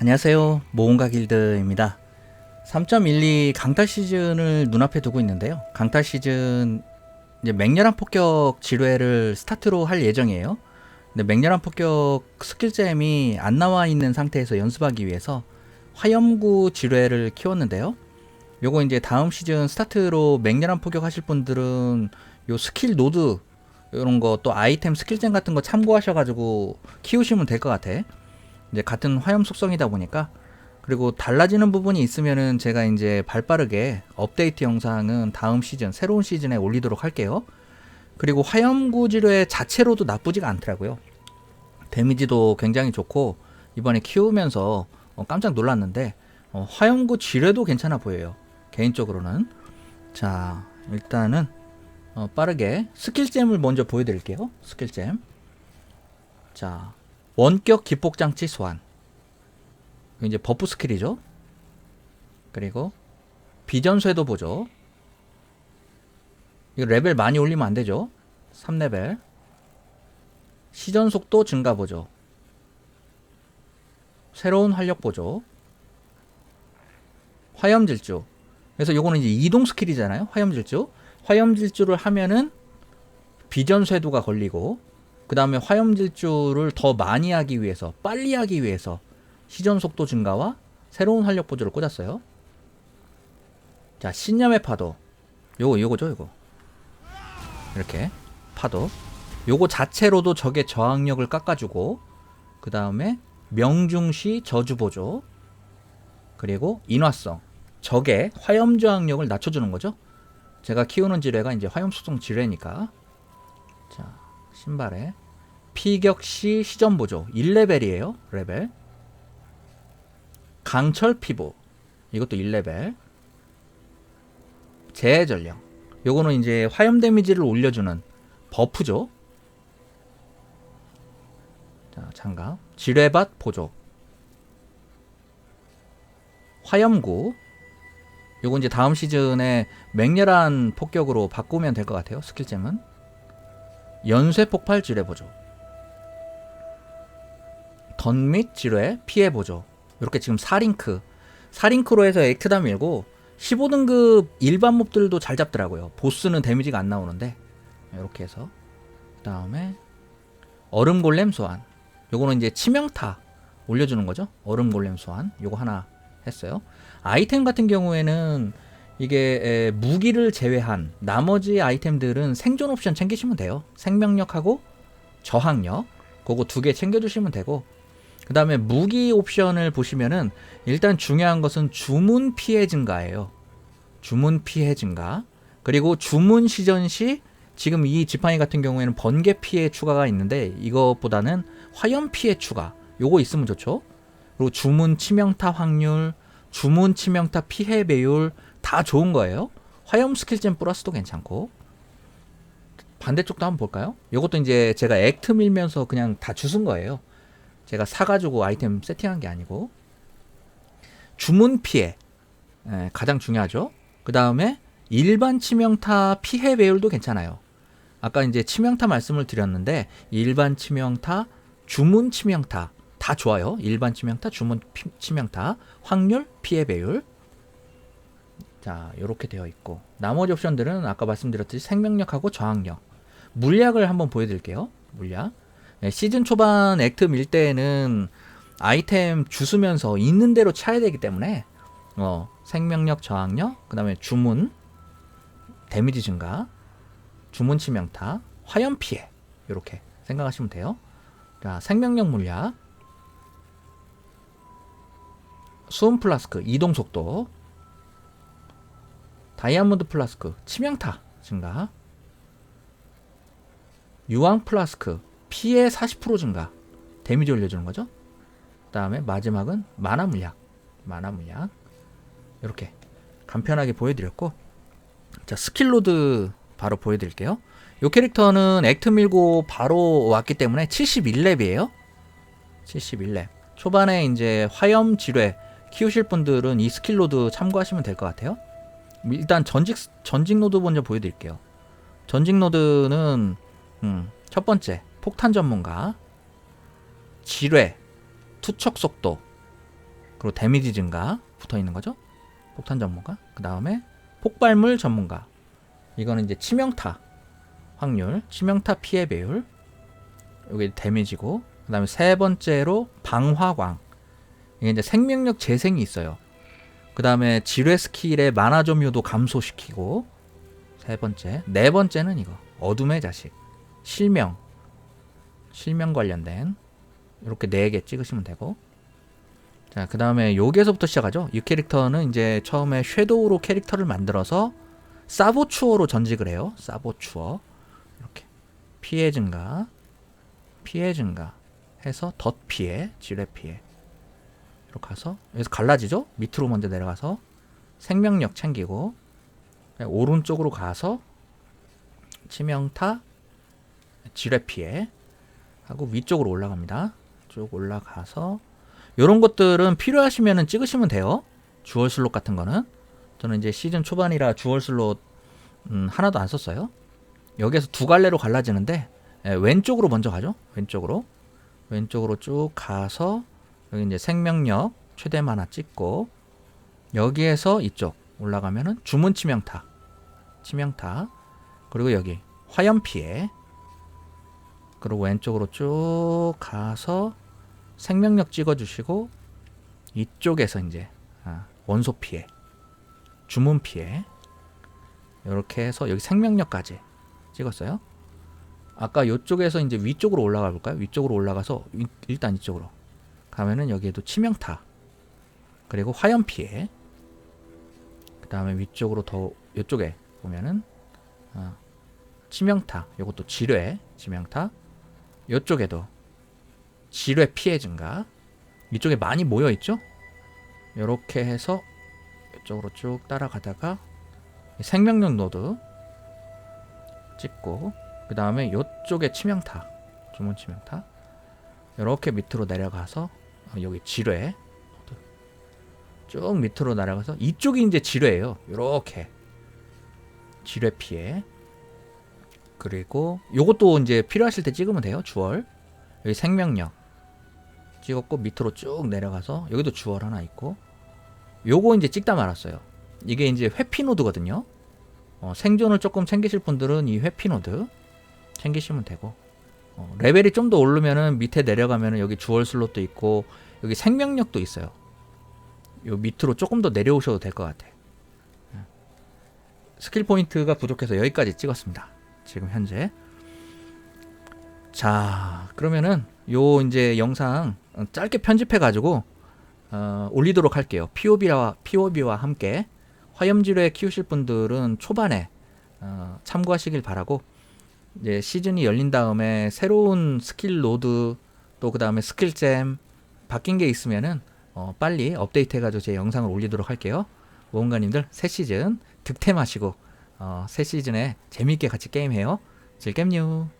안녕하세요. 모험가 길드입니다. 3.12 강탈 시즌을 눈앞에 두고 있는데요. 강탈 시즌 이제 맹렬한 폭격 지뢰를 스타트로 할 예정이에요. 근데 맹렬한 폭격 스킬잼이 안 나와 있는 상태에서 연습하기 위해서 화염구 지뢰를 키웠는데요. 요거 이제 다음 시즌 스타트로 맹렬한 폭격 하실 분들은 요 스킬 노드 이런 거 또 아이템 스킬잼 같은 거 참고하셔가지고 키우시면 될 것 같아. 이제 같은 화염 속성이다 보니까 그리고 달라지는 부분이 있으면은 제가 이제 발빠르게 업데이트 영상은 다음 시즌 새로운 시즌에 올리도록 할게요. 그리고 화염구 지뢰 자체로도 나쁘지가 않더라고요. 데미지도 굉장히 좋고 이번에 키우면서 어, 깜짝 놀랐는데 어, 화염구 지뢰도 괜찮아 보여요. 개인적으로는 자 일단은 어, 빠르게 스킬잼을 먼저 보여드릴게요. 스킬잼 자 원격 기폭장치 소환. 이제 버프 스킬이죠. 그리고 비전 쇄도 보죠. 이거 레벨 많이 올리면 안 되죠. 3레벨. 시전 속도 증가 보죠. 새로운 활력 보죠. 화염 질주. 그래서 요거는 이제 이동 스킬이잖아요. 화염 질주. 화염 질주를 하면은 비전 쇄도가 걸리고 그 다음에 화염 질주를 더 많이 하기 위해서 빨리 하기 위해서 시전 속도 증가와 새로운 활력 보조를 꽂았어요. 자 신념의 파도. 요거 요거죠 요거. 이렇게 파도. 요거 자체로도 적의 저항력을 깎아주고 그 다음에 명중시 저주 보조 그리고 인화성. 적의 화염 저항력을 낮춰주는 거죠. 제가 키우는 지뢰가 이제 화염 속성 지뢰니까. 자 신발에 피격시 시전 보조 1레벨이에요 레벨. 강철 피부 이것도 1레벨. 재전령 요거는 이제 화염 데미지를 올려주는 버프죠. 자 장갑. 지뢰밭 보조. 화염구. 요거 이제 다음 시즌에 맹렬한 폭격으로 바꾸면 될 것 같아요 스킬잼은 연쇄 폭발 지뢰 보조. 던및 지뢰 피해 보조. 이렇게 지금 4링크 4링크로 해서 액트다 밀고 15등급 일반 몹들도 잘 잡더라고요. 보스는 데미지가 안 나오는데. 이렇게 해서 그 다음에 얼음 골렘 소환. 요거는 이제 치명타 올려주는 거죠. 얼음 골렘 소환. 요거 하나 했어요. 아이템 같은 경우에는 이게 에, 무기를 제외한 나머지 아이템들은 생존 옵션 챙기시면 돼요 생명력하고 저항력 그거 두 개 챙겨주시면 되고 그 다음에 무기 옵션을 보시면은 일단 중요한 것은 주문 피해 증가예요. 주문 피해 증가. 그리고 주문 시전 시 지금 이 지팡이 같은 경우에는 번개 피해 추가가 있는데 이것보다는 화염 피해 추가. 요거 있으면 좋죠. 그리고 주문 치명타 확률, 주문 치명타 피해 배율 다 좋은 거예요. 화염 스킬잼 플러스도 괜찮고. 반대쪽도 한번 볼까요? 요것도 이제 제가 액트 밀면서 그냥 다 주순 거예요. 제가 사가지고 아이템 세팅한 게 아니고 주문 피해 예, 가장 중요하죠. 그 다음에 일반 치명타 피해 배율도 괜찮아요. 아까 이제 치명타 말씀을 드렸는데 일반 치명타, 주문 치명타 다 좋아요. 일반 치명타, 주문 피, 치명타, 확률, 피해 배율. 자, 이렇게 되어 있고 나머지 옵션들은 아까 말씀드렸듯이 생명력하고 저항력. 물약을 한번 보여드릴게요. 물약. 네, 시즌 초반 액트 밀 때에는 아이템 주수면서 있는 대로 차야 되기 때문에 어, 생명력 저항력, 그 다음에 주문, 데미지 증가, 주문 치명타, 화염 피해 이렇게 생각하시면 돼요. 자, 생명력 물약, 수은 플라스크 이동 속도, 다이아몬드 플라스크 치명타 증가, 유황 플라스크 피해 40% 증가. 데미지 올려주는 거죠? 그 다음에 마지막은 만화 물약 만화 물약. 이렇게 간편하게 보여드렸고 자 스킬로드 바로 보여드릴게요. 이 캐릭터는 액트 밀고 바로 왔기 때문에 71렙이에요. 71렙. 초반에 이제 화염 지뢰 키우실 분들은 이 스킬로드 참고하시면 될 것 같아요 일단 전직 전직 노드 먼저 보여드릴게요 전직 노드는 음, 첫 번째 폭탄 전문가, 지뢰, 투척 속도, 그리고 데미지 증가 붙어 있는 거죠. 폭탄 전문가. 그 다음에 폭발물 전문가. 이거는 이제 치명타 확률, 치명타 피해 배율. 여기 데미지고. 그 다음에 세 번째로 방화광. 이게 이제 생명력 재생이 있어요. 그 다음에 지뢰 스킬의 만화 점유도 감소시키고. 세 번째. 네 번째는 이거. 어둠의 자식. 실명. 실명 관련된. 이렇게 네 개 찍으시면 되고. 자, 그 다음에 여기에서부터 시작하죠. 이 캐릭터는 이제 처음에 섀도우로 캐릭터를 만들어서 사보추어로 전직을 해요. 사보추어. 이렇게. 피해 증가. 피해 증가. 해서 덧 피해. 지뢰 피해. 이렇게 가서 여기서 갈라지죠? 밑으로 먼저 내려가서 생명력 챙기고 오른쪽으로 가서 치명타 지뢰 피해 하고 위쪽으로 올라갑니다. 쭉 올라가서 이런 것들은 필요하시면은 찍으시면 돼요. 주얼 슬롯 같은 거는 저는 이제 시즌 초반이라 주얼 슬롯 음, 하나도 안 썼어요. 여기에서 두 갈래로 갈라지는데 예, 왼쪽으로 먼저 가죠. 왼쪽으로 왼쪽으로 쭉 가서 여기 이제 생명력 최대 만화 찍고 여기에서 이쪽 올라가면은 주문 치명타 치명타 그리고 여기 화염 피해 그리고 왼쪽으로 쭉 가서 생명력 찍어주시고 이쪽에서 이제 아, 원소 피해 주문 피해 이렇게 해서 여기 생명력까지 찍었어요. 아까 이쪽에서 이제 위쪽으로 올라가 볼까요? 위쪽으로 올라가서 위- 일단 이쪽으로 가면은 여기에도 치명타 그리고 화염 피해 그 다음에 위쪽으로 더 이쪽에 보면은 어, 치명타 요것도 지뢰 치명타. 이쪽에도 지뢰 피해 증가. 이쪽에 많이 모여 있죠? 이렇게 해서 이쪽으로 쭉 따라가다가 생명력 노드 찍고 그 다음에 이쪽에 치명타 주문 치명타. 이렇게 밑으로 내려가서 어, 여기 지뢰 쭉 밑으로 내려가서 이쪽이 이제 지뢰예요. 이렇게 지뢰 피해 그리고 요것도 이제 필요하실 때 찍으면 돼요. 주얼 여기 생명력 찍었고 밑으로 쭉 내려가서 여기도 주얼 하나 있고 요거 이제 찍다 말았어요. 이게 이제 회피 노드거든요. 어, 생존을 조금 챙기실 분들은 이 회피 노드 챙기시면 되고 어, 레벨이 좀 더 오르면은 밑에 내려가면은 여기 주얼 슬롯도 있고 여기 생명력도 있어요. 요 밑으로 조금 더 내려오셔도 될 것 같아. 예. 스킬 포인트가 부족해서 여기까지 찍었습니다. 지금 현재. 자, 그러면은 요 이제 영상 짧게 편집해 가지고 어, 올리도록 할게요. POB와 POB와 함께 화염지뢰 키우실 분들은 초반에 어, 참고하시길 바라고 이제 시즌이 열린 다음에 새로운 스킬 로드 또 그 다음에 스킬잼 바뀐 게 있으면은 어, 빨리 업데이트 해가지고 제 영상을 올리도록 할게요. 모험가님들 새 시즌 득템하시고 어, 새 시즌에 재밌게 같이 게임해요. 즐겜요.